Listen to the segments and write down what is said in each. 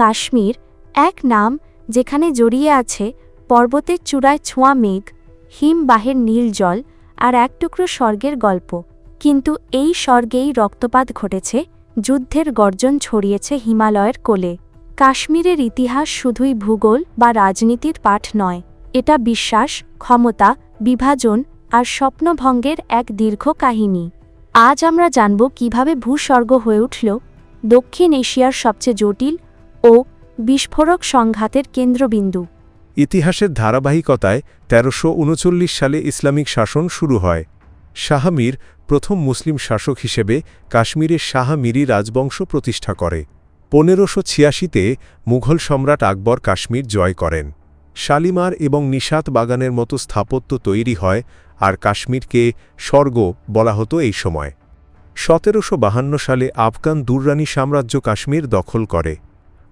কাশ্মীর, এক নাম যেখানে জড়িয়ে আছে পর্বতের চূড়ায় ছোঁয়া মেঘ হিমবাহের নীল জল আর এক টুকরো স্বর্গের গল্প। কিন্তু এই স্বর্গেই রক্তপাত ঘটেছে, যুদ্ধের গর্জন ছড়িয়েছে হিমালয়ের কোলে। কাশ্মীরের ইতিহাস শুধুই ভূগোল বা রাজনীতির পাঠ নয়, এটা বিশ্বাস, ক্ষমতা, বিভাজন আর স্বপ্নভঙ্গের এক দীর্ঘ কাহিনী। আজ আমরা জানব কীভাবে ভূস্বর্গ হয়ে উঠল দক্ষিণ এশিয়ার সবচেয়ে জটিল ও বিস্ফোরক সংঘাতের কেন্দ্রবিন্দু। ইতিহাসের ধারাবাহিকতায় তেরোশো সালে ইসলামিক শাসন শুরু হয়। শাহমীর প্রথম মুসলিম শাসক হিসেবে কাশ্মীরে শাহ মিরি রাজবংশ প্রতিষ্ঠা করে। পনেরোশো ছিয়াশিতে মুঘল সম্রাট আকবর কাশ্মীর জয় করেন। শালিমার এবং নিশাত বাগানের মতো স্থাপত্য তৈরি হয় আর কাশ্মীরকে স্বর্গ বলা হতো এই সময়। সতেরোশো সালে আফগান দুররানি সাম্রাজ্য কাশ্মীর দখল করে।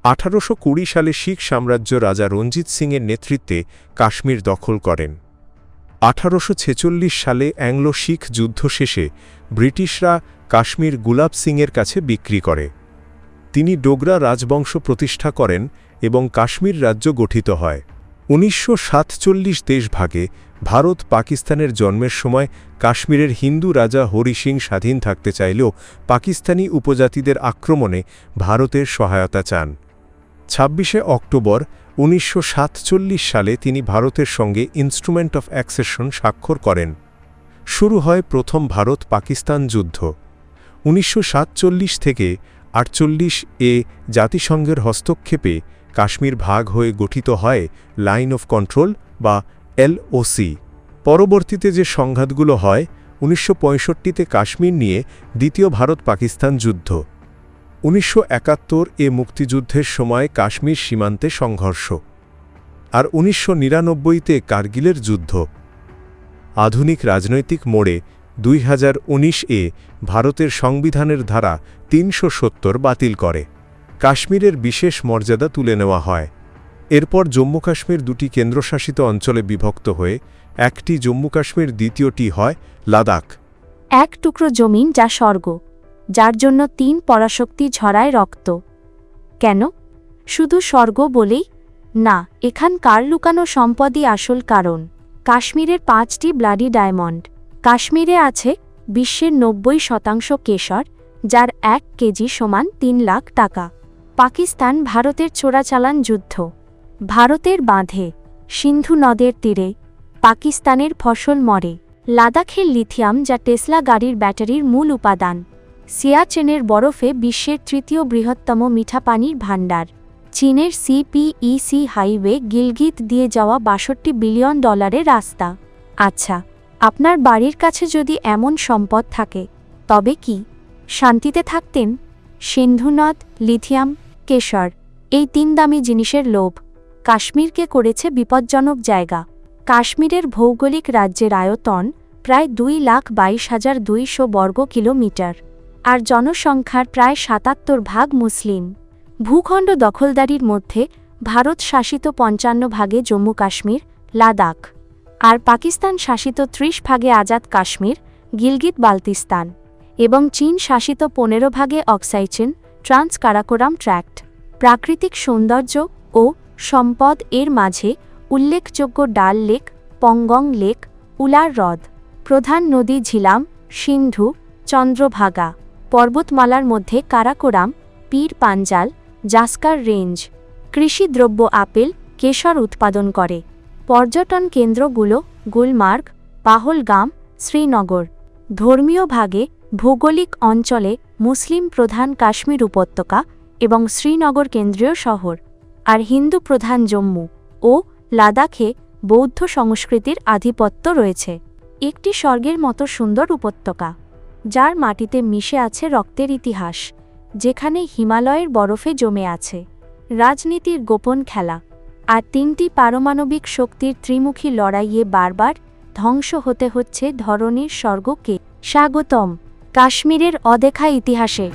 আঠারোশো কুড়ি সালে শিখ সাম্রাজ্য রাজা রঞ্জিত সিংয়ের নেতৃত্বে কাশ্মীর দখল করেন। আঠারোশো ছেচল্লিশ সালে অ্যাংলো শিখ যুদ্ধ শেষে ব্রিটিশরা কাশ্মীর গুলাব সিংয়ের কাছে বিক্রি করে। তিনি ডোগরা রাজবংশ প্রতিষ্ঠা করেন এবং কাশ্মীর রাজ্য গঠিত হয়। উনিশশো সাতচল্লিশ দেশভাগে ভারত পাকিস্তানের জন্মের সময় কাশ্মীরের হিন্দু রাজা হরি সিং স্বাধীন থাকতে চাইলেও পাকিস্তানি উপজাতিদের আক্রমণে ভারতের সহায়তা চান। ছাব্বিশে অক্টোবর উনিশশো সাতচল্লিশ সালে তিনি ভারতের সঙ্গে ইনস্ট্রুমেন্ট অফ অ্যাক্সেশন স্বাক্ষর করেন। শুরু হয় প্রথম ভারত পাকিস্তান যুদ্ধ। উনিশশো সাতচল্লিশ থেকে আটচল্লিশ এ জাতিসংঘের হস্তক্ষেপে কাশ্মীর ভাগ হয়ে গঠিত হয় লাইন অফ কন্ট্রোল বা এলওসি পরবর্তীতে যে সংঘাতগুলো হয়, উনিশশো তে কাশ্মীর নিয়ে দ্বিতীয় ভারত পাকিস্তান যুদ্ধ। উনিশশো একাত্তর এ মুক্তিযুদ্ধের সময় কাশ্মীর সীমান্তে সংঘর্ষ আর উনিশশো নিরানব্বইতে কার্গিলের যুদ্ধ। আধুনিক রাজনৈতিক মোড়ে দুই হাজার উনিশ এ ভারতের সংবিধানের ধারা তিনশো সত্তর বাতিল করে। কাশ্মীরের বিশেষ মর্যাদা তুলে নেওয়া হয়। এরপর জম্মু কাশ্মীর দুটি কেন্দ্রশাসিত অঞ্চলে বিভক্ত হয়ে একটি জম্মু কাশ্মীর দ্বিতীয়টি হয় লাদাখ। এক টুকরো জমিন যা স্বর্গ। যার জন্য তিন পরাশক্তি ঝরায় রক্ত। কেন? শুধু স্বর্গ বলেই? না এখানকার লুকানো সম্পদই আসল কারণ। কাশ্মীরের পাঁচটি ব্লাডি ডায়মন্ড। কাশ্মীরে আছে বিশ্বের নব্বই শতাংশ কেশর, যার এক কেজি সমান তিন লাখ টাকা। পাকিস্তান ভারতের চোরাচালান যুদ্ধ। ভারতের বাঁধে, সিন্ধু নদের তীরে, পাকিস্তানের ফসল মরে। লাদাখের লিথিয়াম যা টেসলা গাড়ির ব্যাটারির মূল উপাদান। সিয়াচেনের বরফে বিশ্বের তৃতীয় বৃহত্তম মিঠা পানির ভাণ্ডার। চীনের সিপিইসি হাইওয়ে গিলগিত দিয়ে যাওয়া বাষট্টি বিলিয়ন ডলারের রাস্তা। আচ্ছা আপনার বাড়ির কাছে যদি এমন সম্পদ থাকে, তবে কি? শান্তিতে থাকতেন? সিন্ধুনদ, লিথিয়াম, কেশর, এই তিন দামি জিনিসের লোভ। কাশ্মীরকে করেছে বিপজ্জনক জায়গা। কাশ্মীরের ভৌগোলিক রাজ্যের আয়তন প্রায় দুই লাখ বাইশ হাজার দুইশো বর্গ কিলোমিটার। আর জনসংখ্যার প্রায় সাতাত্তর ভাগ মুসলিম। ভূখণ্ড দখলদারির মধ্যে ভারত শাসিত পঞ্চান্ন ভাগে জম্মু কাশ্মীর, লাদাখ। আর পাকিস্তান শাসিত ত্রিশ ভাগে আজাদ কাশ্মীর, গিলগিত বালতিস্তান এবং চীন শাসিত পনেরো ভাগে অক্সাইচেন, ট্রান্স কারাকোরাম ট্র্যাক্ট। প্রাকৃতিক সৌন্দর্য ও সম্পদ এর মাঝে উল্লেখযোগ্য ডাল লেক পঙ্গং লেক, উলার হ্রদ, প্রধান নদী ঝিলাম, সিন্ধু, চন্দ্রভাগা। পর্বতমালার মধ্যে কারাকোরাম, পীর পাঞ্জাল, জাস্কার রেঞ্জ, কৃষিদ্রব্য আপেল, কেশর উৎপাদন করে। পর্যটন কেন্দ্রগুলো গুলমার্গ, পাহলগাম, শ্রীনগর। ধর্মীয় ভাগে ভৌগোলিক অঞ্চলে মুসলিম প্রধান কাশ্মীর উপত্যকা এবং শ্রীনগর কেন্দ্রীয় শহর আর হিন্দু প্রধান জম্মু ও লাদাখে বৌদ্ধ সংস্কৃতির আধিপত্য রয়েছে। একটি স্বর্গের মতো সুন্দর উপত্যকা। যার মাটিতে মিশে আছে রক্তের ইতিহাস, যেখানে হিমালয়ের বরফে জমে আছে। রাজনীতির গোপন খেলা আর তিনটি পারমাণবিক শক্তির ত্রিমুখী লড়াইয়ে বারবার ধ্বংস হতে হচ্ছে ধরনের স্বর্গকে স্বাগতম, কাশ্মীরের অদেখা ইতিহাসে।